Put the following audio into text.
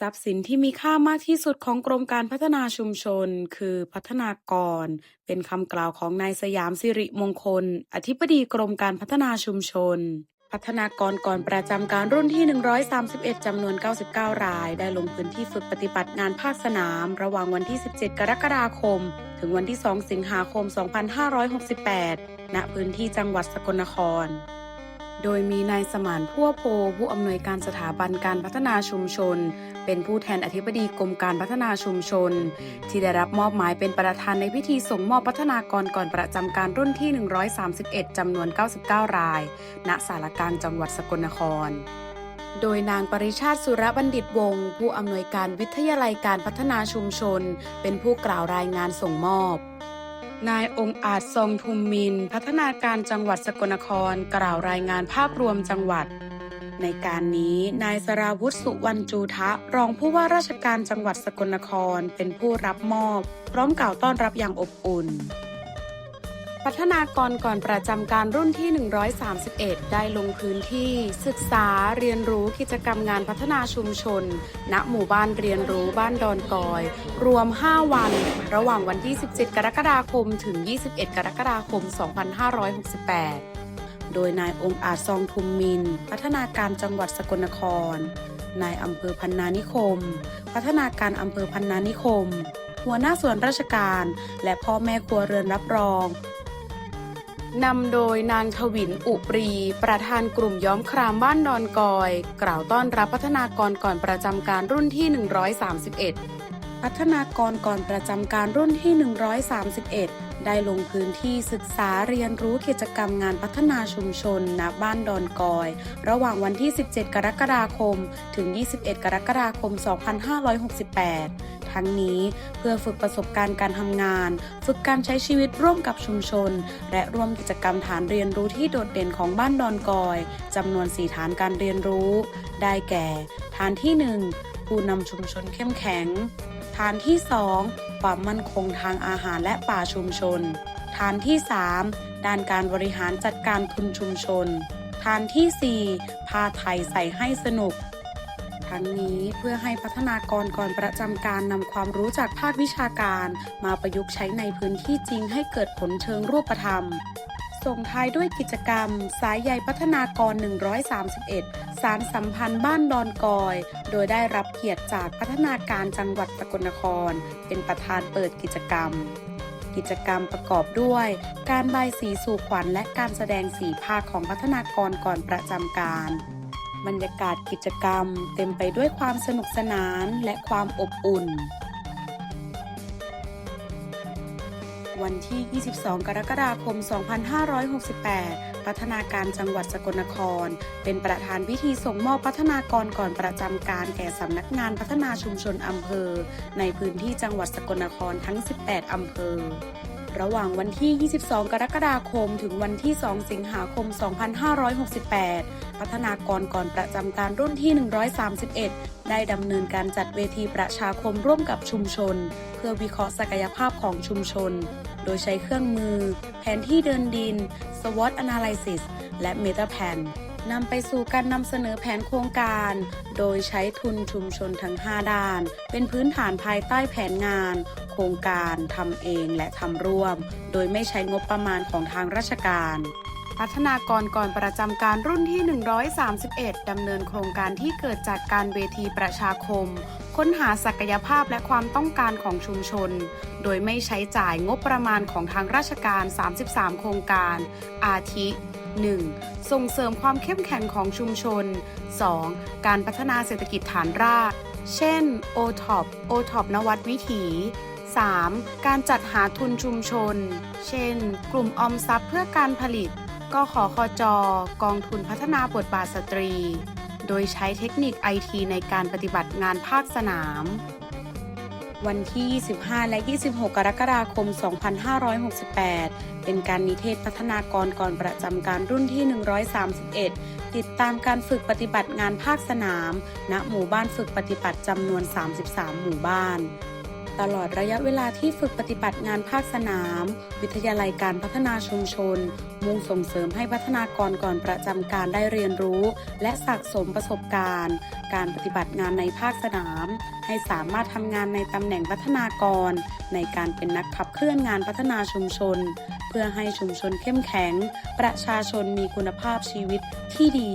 ทรัพย์สินที่มีค่ามากที่สุดของกรมการพัฒนาชุมชน คือพัฒนากร เป็นคำกล่าวของนายสยามสิริมงคล อธิบดีกรมการพัฒนาชุมชน พัฒนากรก่อนประจำการรุ่นที่ 131 จำนวน 99 ราย ได้ลงพื้นที่ฝึกปฏิบัติงานภาคสนาม ระหว่างวันที่ 17 กรกฎาคม ถึงวันที่ 2 สิงหาคม 2568 ณ พื้นที่จังหวัดสกลนคร โดยมีนายสมานพั่วโพ ผู้อำนวยการสถาบันการพัฒนาชุมชน เป็นผู้แทนอธิบดีกรมการพัฒนาชุมชน ที่ได้รับมอบหมายเป็นประธานในพิธีส่งมอบพัฒนากรก่อนประจำการรุ่นที่ 131 จำนวน 99 ราย ณ สารกลางจังหวัดสกลนครโดยนางปริชาติสุรบัณฑิตวงศ์ผู้อำนวยการวิทยาลัยการพัฒนาชุมชน เป็นผู้กล่าวรายงานส่งมอบ นายองค์อาจทรงทุมมิน พัฒนาการจังหวัดสกลนครกล่าวรายงานภาพรวมจังหวัด ในการนี้นายสราวุฒิสุวรรณจูทะรองผู้ว่าราชการจังหวัดสกลนครเป็นผู้รับมอบ พร้อมกล่าวต้อนรับอย่างอบอุ่น พัฒนากรก่อนประจำการรุ่นที่ 131 ได้ลงพื้นที่ศึกษาเรียนรู้กิจกรรมงานพัฒนาชุมชน ณ หมู่บ้านเรียนรู้บ้านดอนกอย รวม 5 วัน ระหว่างวันที่ 17 กรกฎาคม ถึง 21 กรกฎาคม 2568 โดยนายองค์อาจซองทุมมิน พัฒนาการจังหวัดสกลนคร นายอำเภอพันนานิคม พัฒนาการอำเภอพันนานิคม หัวหน้าส่วนราชการ และพ่อแม่ครัวเรือนรับรอง นำโดยนางทวินอุปรี ประธานกลุ่มย้อมครามบ้านดอนกอย กล่าวต้อนรับพัฒนากรก่อนประจำการรุ่นที่ 131 พัฒนากรก่อนประจำการรุ่นที่ 131 ได้ลงพื้นที่ศึกษาเรียนรู้กิจกรรมงานพัฒนาชุมชนณบ้านดอนกอย ระหว่างวันที่ 17 กรกฎาคม ถึง 21 กรกฎาคม 2568 ทั้งนี้ เพื่อฝึกประสบการณ์การทำงาน ฝึกการใช้ชีวิตร่วมกับชุมชน และร่วมกิจกรรมฐานเรียนรู้ที่โดดเด่นของบ้านดอนกอยจำนวน 4 ฐานการเรียนรู้ ได้แก่ ฐานที่ 1 ผู้นำชุมชนเข้มแข็ง ฐานที่ 2 ความมั่นคงทางอาหารและป่าชุมชน ฐานที่ 3 ด้านการบริหารจัดการทุนชุมชน ฐานที่ 4 พาไทยใส่ให้สนุก ทั้งนี้เพื่อให้พัฒนากรก่อนประจำการนำความรู้จากภาควิชาการ มาประยุกต์ใช้ในพื้นที่จริงให้เกิดผลเชิงรูปธรรมส่งท้ายด้วยกิจกรรม สายใยพัฒนากร 131 สารสัมพันธ์บ้านดอนกอย โดยได้รับเกียรติจากพัฒนาการจังหวัดสกลนคร เป็นประธานเปิดกิจกรรม กิจกรรมประกอบด้วย การบายสีสู่ขวัญและการแสดงสีภาคของพัฒนากรก่อนประจำการ บรรยากาศกิจกรรมเต็มไปด้วยความสนุกสนานและความอบอุ่น วันที่ 22 กรกฎาคม 2568 พัฒนาการจังหวัดสกลนคร เป็นประธานพิธีส่งมอบพัฒนากรก่อนประจำการแก่สำนักงานพัฒนาชุมชนอำเภอ ในพื้นที่จังหวัดสกลนครทั้ง 18 อำเภอ ระหว่างวันที่ 22 กรกฎาคม ถึงวันที่ 2 สิงหาคม 2568 พัฒนากรก่อนประจำการรุ่นที่ 131 ได้ดำเนินการจัดเวทีประชาคมร่วมกับชุมชน เพื่อวิเคราะห์ศักยภาพของชุมชน โดยใช้เครื่องมือ แผนที่เดินดิน SWOT Analysis และ Meta Plan นำไปสู่การนำเสนอแผนโครงการ โดยใช้ทุนชุมชนทั้ง 5 ด้าน เป็นพื้นฐานภายใต้แผนงาน โครงการทำเองและทำร่วม โดยไม่ใช้งบประมาณของทางราชการ พัฒนากรก่อนประจำการรุ่นที่ 131 ดำเนินโครงการที่เกิดจากการเวทีประชาคม ค้นหาศักยภาพและความต้องการของชุมชน โดยไม่ใช้จ่ายงบประมาณของทางราชการ 33 โครงการ อาทิ 1. ส่งเสริมความเข้มแข็งของชุมชน 2. การพัฒนาเศรษฐกิจฐานราก เช่น OTOP OTOP นวัดวิถี 3. การจัดหาทุนชุมชน เช่น กลุ่มออมทรัพย์เพื่อการผลิต กขคจ กองทุนพัฒนาบทบาทสตรี โดยใช้เทคนิคไอทีในการปฏิบัติงานภาคสนาม วันที่ 25 และ 26 กรกฎาคม 2568 เป็นการนิเทศพัฒนากรก่อนประจำการรุ่นที่ 131 ติดตามการฝึกปฏิบัติงานภาคสนาม ณ หมู่บ้านฝึกปฏิบัติจำนวน 33 หมู่บ้าน ตลอดระยะเวลาที่ฝึกปฏิบัติงานภาคสนาม วิทยาลัยการพัฒนาชุมชน มุ่งส่งเสริมให้พัฒนากรก่อนประจำการได้เรียนรู้ และสะสมประสบการณ์ การปฏิบัติงานในภาคสนาม ให้สามารถทำงานในตำแหน่งพัฒนากร ในการเป็นนักขับเคลื่อนงานพัฒนาชุมชน เพื่อให้ชุมชนเข้มแข็ง ประชาชนมีคุณภาพชีวิตที่ดี